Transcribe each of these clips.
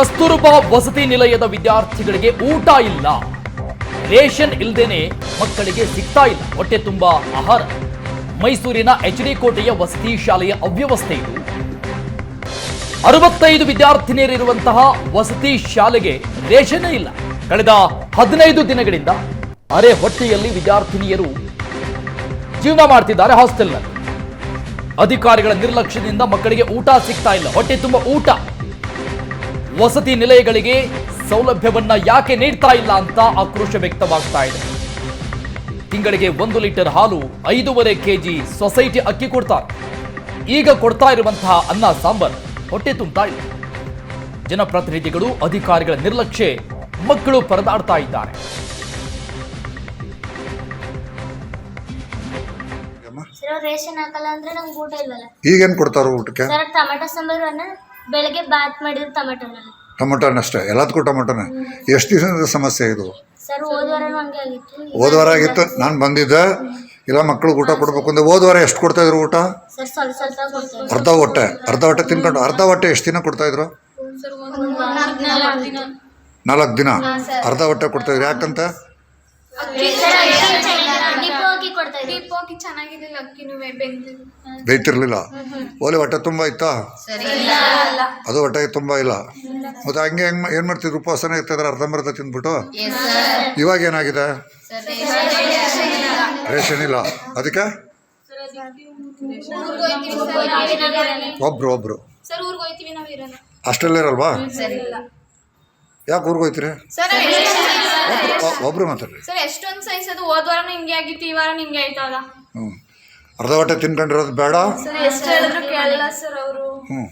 ಕಸ್ತೂರ್ಬಾ ವಸತಿ ನಿಲಯದ ವಿದ್ಯಾರ್ಥಿಗಳಿಗೆ ಊಟ ಇಲ್ಲ. ರೇಷನ್ ಇಲ್ಲದೇನೆ ಮಕ್ಕಳಿಗೆ ಸಿಗ್ತಾ ಇಲ್ಲ. ಹೊಟ್ಟೆ ತುಂಬಾ ಆಹಾರ. ಮೈಸೂರಿನ ಎಚ್ ಡಿ ಕೋಟೆಯ ವಸತಿ ಶಾಲೆಯ ಅವ್ಯವಸ್ಥೆ ಇದು. ಅರವತ್ತೈದು ವಿದ್ಯಾರ್ಥಿನಿಯರಿರುವಂತಹ ವಸತಿ ಶಾಲೆಗೆ ರೇಷನೇ ಇಲ್ಲ. ಕಳೆದ ಹದಿನೈದು ದಿನಗಳಿಂದ ಅರೆ ಹೊಟ್ಟೆಯಲ್ಲಿ ವಿದ್ಯಾರ್ಥಿನಿಯರು ಜೀವನ ಮಾಡ್ತಿದ್ದಾರೆ ಹಾಸ್ಟೆಲ್ನಲ್ಲಿ. ಅಧಿಕಾರಿಗಳ ನಿರ್ಲಕ್ಷ್ಯದಿಂದ ಮಕ್ಕಳಿಗೆ ಊಟ ಸಿಗ್ತಾ ಇಲ್ಲ. ಹೊಟ್ಟೆ ತುಂಬ ಊಟ. ವಸತಿ ನಿಲಯಗಳಿಗೆ ಸೌಲಭ್ಯವನ್ನ ಯಾಕೆ ನೀಡ್ತಾ ಇಲ್ಲ ಅಂತ ಆಕ್ರೋಶ ವ್ಯಕ್ತವಾಗ್ತಾ ಇದೆ. ತಿಂಗಳಿಗೆ ಒಂದು ಲೀಟರ್ ಹಾಲು ಐದೂವರೆ ಕೆಜಿ ಸೊಸೈಟಿ ಅಕ್ಕಿ ಕೊಡ್ತಾರೆ. ಈಗ ಕೊಡ್ತಾ ಇರುವಂತಹ ಅನ್ನ ಸಾಂಬಾರ್ ಹೊಟ್ಟೆ ತುಂಬ್ತಾ ಇಲ್ಲ ಜನಪ್ರತಿನಿಧಿಗಳು ಅಧಿಕಾರಿಗಳ ನಿರ್ಲಕ್ಷ್ಯ ಮಕ್ಕಳು ಪರದಾಡ್ತಾ ಇದ್ದಾರೆ. ಈಗೇನ್ ಕೊಡ್ತಾರ ಅವ್ರು ರೇಷನ್ ಹಾಕಲ್ಲ ಅಂದ್ರೆ ನಮ್ಗೆ ಊಟ ಇಲ್ವಲ್ಲ? ಈಗೇನು ಕೊಡ್ತಾರೋ ಊಟಕ್ಕೆ? ಸರ್ ಟೊಮೆಟೊ ಸಾಂಬಾರು ಅನ್ನ ಬೆಳಗ್ಗೆ ಬಾತ್ ಮಾಡಿದ್ರು ಟೊಮೆಟೊನಲ್ಲಿ. ಟೊಮೊಟೊನಷ್ಟೇ ಎಲ್ಲದಕ್ಕೂ ಟೊಮೊಟೊನೇ. ಎಷ್ಟು ದಿವಸದ ಸಮಸ್ಯೆ ಇದು? ಸರ್ ಹೋದ್ವಾರನೂ ಹಂಗೆ ಆಗಿತ್ತು. ಹೋದ ವಾರ ಆಗಿತ್ತು ನಾನು ಬಂದಿದ್ದೆ. ಇಲ್ಲ ಮಕ್ಕಳು ಊಟ ಕೊಡಬೇಕು ಅಂದ್ರೆ ಹೋದ ವಾರ ಎಷ್ಟು ಕೊಡ್ತಾಯಿದ್ರು ಊಟ? ಸರ್ ಸ್ವಲ್ಪ ಸ್ವಲ್ಪ ಕೊಡ್ತಾರೆ ಅರ್ಧ ಹೊಟ್ಟೆ ಅರ್ಧ ಹೊಟ್ಟೆ ತಿನ್ಕೊಂಡು ಅರ್ಧ ಹೊಟ್ಟೆ ಎಷ್ಟು ದಿನ ಕೊಡ್ತಾಯಿದ್ರು ನಾಲ್ಕು ದಿನ. ಅರ್ಧ ಹೊಟ್ಟೆ ಕೊಡ್ತಾಯಿದ್ರು ಯಾಕಂತ? ಡಿಪೋ ಹಾಕಿ ಕೊಡ್ತಾ ಇದ್ರು ಚೆನ್ನಾಗಿರ್ಲಿಲ್ಲ ಚೆನ್ನಾಗಿದ್ದಿಲ್ಲ ಅಕ್ಕಿನೂ ಬೆಂದಿಲ್ಲ ಬೇಯ್ತಿರ್ಲಿಲ್ಲ. ಓಲೆ ಹೊಟ್ಟೆ ತುಂಬ ಇತ್ತಾ? ಅದು ಹೊಟ್ಟೆ ತುಂಬ ಇಲ್ಲ. ಮತ್ತೆ ಹಂಗೆ ಹೆಂಗ್ ಏನು ಮಾಡ್ತಿದ್ರು? ಉಪವಾಸನ ಇರ್ತಿದ್ರೆ ಅರ್ಧಂಬರ್ಧ ತಿಂದ್ಬಿಟ್ಟು? ಇವಾಗ ಏನಾಗಿದೆ? ರೇಷನ್ ಇಲ್ಲ. ಅದಕ್ಕೆ? ಒಬ್ರು ಒಬ್ರು. ಸರ್ ಊರಿಗೆ ಹೋಯ್ತೀವಿ ನಾವು ಇರೋಣ ಅಷ್ಟೆಲ್ಲ ಇರಲ್ವಾ? ಯಾಕೆ ಊರಿಗೆ ಹೋಯ್ತೀರಿ? ಸರ್ ಒಬ್ರು ಮಾತಾಡ್ರಿ. ಸರ್ ಎಷ್ಟೊಂದು ಸೈಸ್ ಅದು ಹೋದ ವಾರನೂ ಹಿಂಗೆ ಆಗಿತ್ತು ಈ ವಾರ ಹಿಂಗೆ ಆಯ್ತದ ಹ್ಞೂ. ಅರ್ಧ ಹೊಟ್ಟೆ ತಿನ್ಕೊಂಡಿರೋದು ಬೇಡ? ಸರ್ ಎಷ್ಟು ಕೇಳಲ್ಲ ಸರ್ ಅವರು. ಹ್ಞೂ.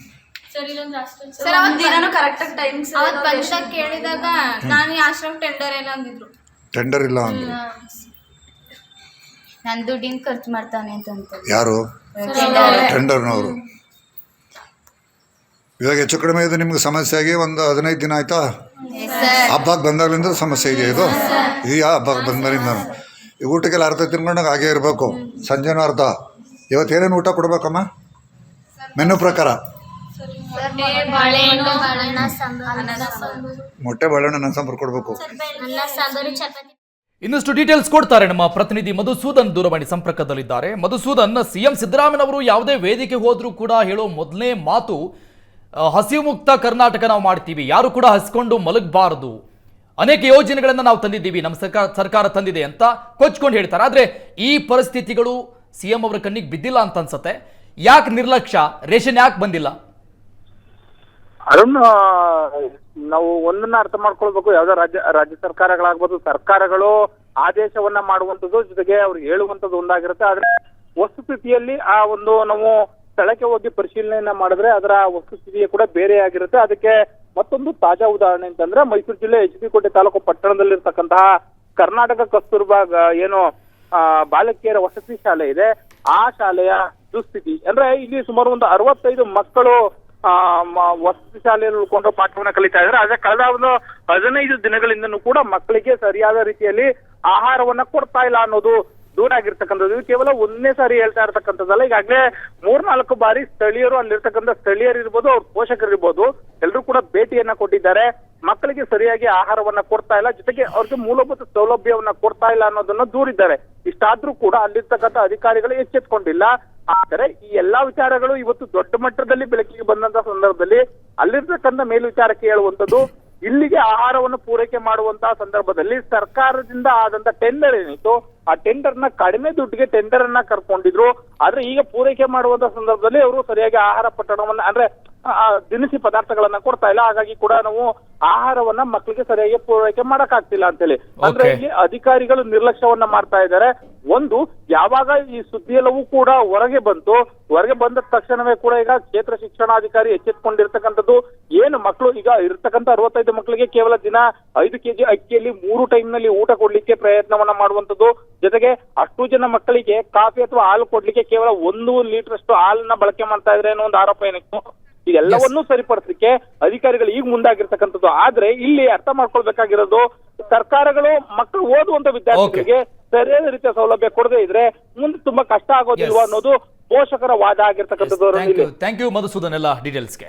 ಸರ್ ಅವತ್ತು ದಿನಾನು ಕರೆಕ್ಟಾಗಿ ಟೈಮ್ ಅವತ್ತು ಬಂದಾಗ ಕೇಳಿದಾಗ ನಾನು ಈ ಆಶ್ರಮ ಟೆಂಡರ್ ಎಲ್ಲ ಅಂದಿದ್ರು. ಟೆಂಡರ್ ಇಲ್ಲ ಅಂದ್ರು ನನ್ನ ದುಡ್ಡಿನ ಖರ್ಚು ಮಾಡ್ತಾನೆ ಅಂತ ಯಾರು? ಟೆಂಡರ್ನವರು ಇವಾಗ ಹೆಚ್ಚು ಕಡಿಮೆ ಇದು ನಿಮ್ಗೆ ಸಮಸ್ಯೆ ಆಗಿ ಒಂದು ಹದಿನೈದು ದಿನ ಆಯ್ತಾ? ಹಬ್ಬಕ್ಕೆ ಬಂದಾಗಲಿಂದ ಸಮಸ್ಯೆ ಇದೆಯಾ ಇದು? ಇದೆಯಾ ಹಬ್ಬಕ್ಕೆ ಬಂದಾಗಿಂದ ಈ ಊಟಕ್ಕೆಲ್ಲ ಅರ್ಧ ತಿನ್ಕೊಂಡಾಗ ಹಾಗೆ ಇರಬೇಕು. ಸಂಜೆನೂ ಅರ್ಧ. ಇವತ್ತು ಏನೇನು ಊಟ ಕೊಡ್ಬೇಕಮ್ಮ? ಮೆನು ಪ್ರಕಾರ. ಮೊಟ್ಟೆ ಬಾಳೆಹಣ್ಣು ಸಾಂಬಾರು. ಕೊಡಬೇಕು. ಇನ್ನಷ್ಟು ಡೀಟೇಲ್ಸ್ ಕೊಡ್ತಾರೆ ನಮ್ಮ ಪ್ರತಿನಿಧಿ ಮಧುಸೂದನ್ ದೂರವಾಣಿ ಸಂಪರ್ಕದಲ್ಲಿದ್ದಾರೆ. ಮಧುಸೂದನ್ ಸಿಎಂ ಸಿದ್ದರಾಮಯ್ಯನವರು ಯಾವುದೇ ವೇದಿಕೆ ಹೋದರೂ ಕೂಡ ಹೇಳೋ ಮೊದಲನೇ ಮಾತು ಹಸಿವು ಮುಕ್ತ ಕರ್ನಾಟಕ ನಾವು ಮಾಡ್ತೀವಿ. ಯಾರು ಕೂಡ ಹಸ್ಕೊಂಡು ಮಲಗಬಾರದು. ಅನೇಕ ಯೋಜನೆಗಳನ್ನು ನಾವು ತಂದಿದ್ದೀವಿ, ನಮ್ಮ ಸರ್ಕಾರ ಸರ್ಕಾರ ತಂದಿದೆ ಅಂತ ಕೊಚ್ಕೊಂಡು ಹೇಳ್ತಾರೆ. ಆದರೆ ಈ ಪರಿಸ್ಥಿತಿಗಳು ಸಿಎಂ ಅವರ ಕಣ್ಣಿಗೆ ಬಿದ್ದಿಲ್ಲ ಅಂತ ಅನ್ಸುತ್ತೆ. ಯಾಕೆ ನಿರ್ಲಕ್ಷ್ಯ? ರೇಷನ್ ಯಾಕೆ ಬಂದಿಲ್ಲ? ಅರುಣ್ ನಾವು ಒಂದನ್ನ ಅರ್ಥ ಮಾಡ್ಕೊಳ್ಬೇಕು. ಯಾವ್ದೋ ರಾಜ್ಯ ರಾಜ್ಯ ಸರ್ಕಾರಗಳಾಗ್ಬೋದು, ಸರ್ಕಾರಗಳು ಆದೇಶವನ್ನ ಮಾಡುವಂಥದ್ದು ಜೊತೆಗೆ ಅವ್ರು ಹೇಳುವಂಥದ್ದು ಒಂದಾಗಿರುತ್ತೆ. ಆದ್ರೆ ವಸ್ತುಸ್ಥಿತಿಯಲ್ಲಿ ಆ ಒಂದು ನಾವು ಸ್ಥಳಕ್ಕೆ ಹೋಗಿ ಪರಿಶೀಲನೆಯನ್ನ ಮಾಡಿದ್ರೆ ಅದರ ವಸ್ತುಸ್ಥಿತಿಯೇ ಕೂಡ ಬೇರೆ ಆಗಿರುತ್ತೆ ಅದಕ್ಕೆ ಮತ್ತೊಂದು ತಾಜಾ ಉದಾಹರಣೆ ಅಂತಂದ್ರೆ ಮೈಸೂರು ಜಿಲ್ಲೆ ಎಚ್ ಬಿ ಕೋಟೆ ತಾಲೂಕು ಪಟ್ಟಣದಲ್ಲಿರ್ತಕ್ಕಂತಹ ಕರ್ನಾಟಕ ಕಸ್ತೂರ್ಬಾ ಏನು ಬಾಲಕಿಯರ ವಸತಿ ಶಾಲೆ ಇದೆ. ಆ ಶಾಲೆಯ ದುಸ್ಥಿತಿ. ಅಂದ್ರೆ ಇಲ್ಲಿ ಸುಮಾರು ಒಂದು ಅರವತ್ತೈದು ಮಕ್ಕಳು ವಸತಿ ಶಾಲೆಯಲ್ಲಿ ಉಳ್ಕೊಂಡು ಪಾಠವನ್ನ ಕಲಿತಾ ಇದ್ದಾರೆ. ಆದ್ರೆ ಕಳೆದ ಒಂದು ಹದಿನೈದು ದಿನಗಳಿಂದನೂ ಕೂಡ ಮಕ್ಕಳಿಗೆ ಸರಿಯಾದ ರೀತಿಯಲ್ಲಿ ಆಹಾರವನ್ನ ಕೊಡ್ತಾ ಇಲ್ಲ ಅನ್ನೋದು ದೂರ ಆಗಿರ್ತಕ್ಕಂಥದ್ದು. ಇದು ಕೇವಲ ಒಂದನೇ ಸಾರಿ ಹೇಳ್ತಾ ಇರ್ತಕ್ಕಂಥದ್ದಲ್ಲ. ಈಗಾಗಲೇ ಮೂರ್ನಾಲ್ಕು ಬಾರಿ ಸ್ಥಳೀಯರು ಅಲ್ಲಿರ್ತಕ್ಕಂಥ ಸ್ಥಳೀಯರು ಇರ್ಬೋದು ಅವ್ರ ಪೋಷಕರು ಇರ್ಬೋದು ಎಲ್ಲರೂ ಕೂಡ ಭೇಟಿಯನ್ನ ಕೊಟ್ಟಿದ್ದಾರೆ. ಮಕ್ಕಳಿಗೆ ಸರಿಯಾಗಿ ಆಹಾರವನ್ನ ಕೊಡ್ತಾ ಇಲ್ಲ. ಜೊತೆಗೆ ಅವ್ರಿಗೆ ಮೂಲಭೂತ ಸೌಲಭ್ಯವನ್ನ ಕೊಡ್ತಾ ಇಲ್ಲ ಅನ್ನೋದನ್ನ ದೂರಿದ್ದಾರೆ. ಇಷ್ಟಾದ್ರೂ ಕೂಡ ಅಲ್ಲಿರ್ತಕ್ಕಂಥ ಅಧಿಕಾರಿಗಳು ಎಚ್ಚೆತ್ಕೊಂಡಿಲ್ಲ. ಆದರೆ ಈ ಎಲ್ಲಾ ವಿಚಾರಗಳು ಇವತ್ತು ದೊಡ್ಡ ಮಟ್ಟದಲ್ಲಿ ಬೆಳಕಿಗೆ ಬಂದಂತ ಸಂದರ್ಭದಲ್ಲಿ ಅಲ್ಲಿರ್ತಕ್ಕಂಥ ಮೇಲ್ವಿಚಾರಕ್ಕೆ ಹೇಳುವಂಥದ್ದು, ಇಲ್ಲಿಗೆ ಆಹಾರವನ್ನು ಪೂರೈಕೆ ಮಾಡುವಂತಹ ಸಂದರ್ಭದಲ್ಲಿ ಸರ್ಕಾರದಿಂದ ಆದಂತ ಟೆಂಡರ್ ಏನಿತ್ತು ಆ ಟೆಂಡರ್ನ ಕಡಿಮೆ ದುಡ್ಡಿಗೆ ಟೆಂಡರ್ ಅನ್ನ ಕರ್ಕೊಂಡಿದ್ರು. ಆದ್ರೆ ಈಗ ಪೂರೈಕೆ ಮಾಡುವಂತ ಸಂದರ್ಭದಲ್ಲಿ ಅವರು ಸರಿಯಾಗಿ ಆಹಾರ ಪಟ್ಟಣವನ್ನ ಅಂದ್ರೆ ದಿನಸಿ ಪದಾರ್ಥಗಳನ್ನ ಕೊಡ್ತಾ ಇಲ್ಲ. ಹಾಗಾಗಿ ಕೂಡ ನಾವು ಆಹಾರವನ್ನ ಮಕ್ಕಳಿಗೆ ಸರಿಯಾಗಿ ಪೂರೈಕೆ ಅಂತ ಅಂತೇಳಿ. ಅಂದ್ರೆ. ಇಲ್ಲಿ ಅಧಿಕಾರಿಗಳು ನಿರ್ಲಕ್ಷ್ಯವನ್ನ ಮಾಡ್ತಾ ಇದ್ದಾರೆ. ಒಂದು ಯಾವಾಗ ಈ ಸುದ್ದಿ ಎಲ್ಲವೂ ಕೂಡ ಹೊರಗೆ ಬಂತು ಹೊರಗೆ ಬಂದ ತಕ್ಷಣವೇ ಕೂಡ ಈಗ ಕ್ಷೇತ್ರ ಶಿಕ್ಷಣಾಧಿಕಾರಿ ಎಚ್ಚೆತ್ಕೊಂಡಿರ್ತಕ್ಕಂಥದ್ದು ಏನು ಮಕ್ಕಳು ಈಗ ಇರ್ತಕ್ಕಂಥ ಅರವತ್ತೈದು ಮಕ್ಕಳಿಗೆ ಕೇವಲ ದಿನ ಐದು ಕೆಜಿ ಅಕ್ಕಿಯಲ್ಲಿ ಮೂರು ಟೈಮ್ನಲ್ಲಿ ಊಟ ಕೊಡ್ಲಿಕ್ಕೆ ಪ್ರಯತ್ನವನ್ನ ಮಾಡುವಂತದ್ದು ಜೊತೆಗೆ ಅಷ್ಟು ಜನ ಮಕ್ಕಳಿಗೆ ಕಾಫಿ ಅಥವಾ ಹಾಲು ಕೊಡ್ಲಿಕ್ಕೆ ಕೇವಲ ಒಂದು ಲೀಟರ್ ಅಷ್ಟು ಹಾಲನ್ನ ಬಳಕೆ ಮಾಡ್ತಾ ಇದ್ರೆ ಅನ್ನೋ ಒಂದು ಆರೋಪ ಏನಿತ್ತು? ಇದೆಲ್ಲವನ್ನೂ ಸರಿಪಡಿಸಲಿಕ್ಕೆ ಅಧಿಕಾರಿಗಳು ಈಗ ಮುಂದಾಗಿರ್ತಕ್ಕಂಥದ್ದು. ಆದ್ರೆ ಇಲ್ಲಿ ಅರ್ಥ ಮಾಡ್ಕೊಳ್ಬೇಕಾಗಿರೋದು ಸರ್ಕಾರಗಳು ಮಕ್ಕಳು ಓದುವಂತ ವಿದ್ಯಾರ್ಥಿಗಳಿಗೆ ಸರಿಯಾದ ರೀತಿಯ ಸೌಲಭ್ಯ ಕೊಡದೇ ಇದ್ರೆ ಮುಂದೆ ತುಂಬಾ ಕಷ್ಟ ಆಗೋದಿಲ್ವಾ ಅನ್ನೋದು ಪೋಷಕರ ವಾದ ಆಗಿರ್ತಕ್ಕಂಥದ್ದು thank you thank you Madhusudan ಎಲ್ಲ ಡೀಟೇಲ್ಸ್ಗೆ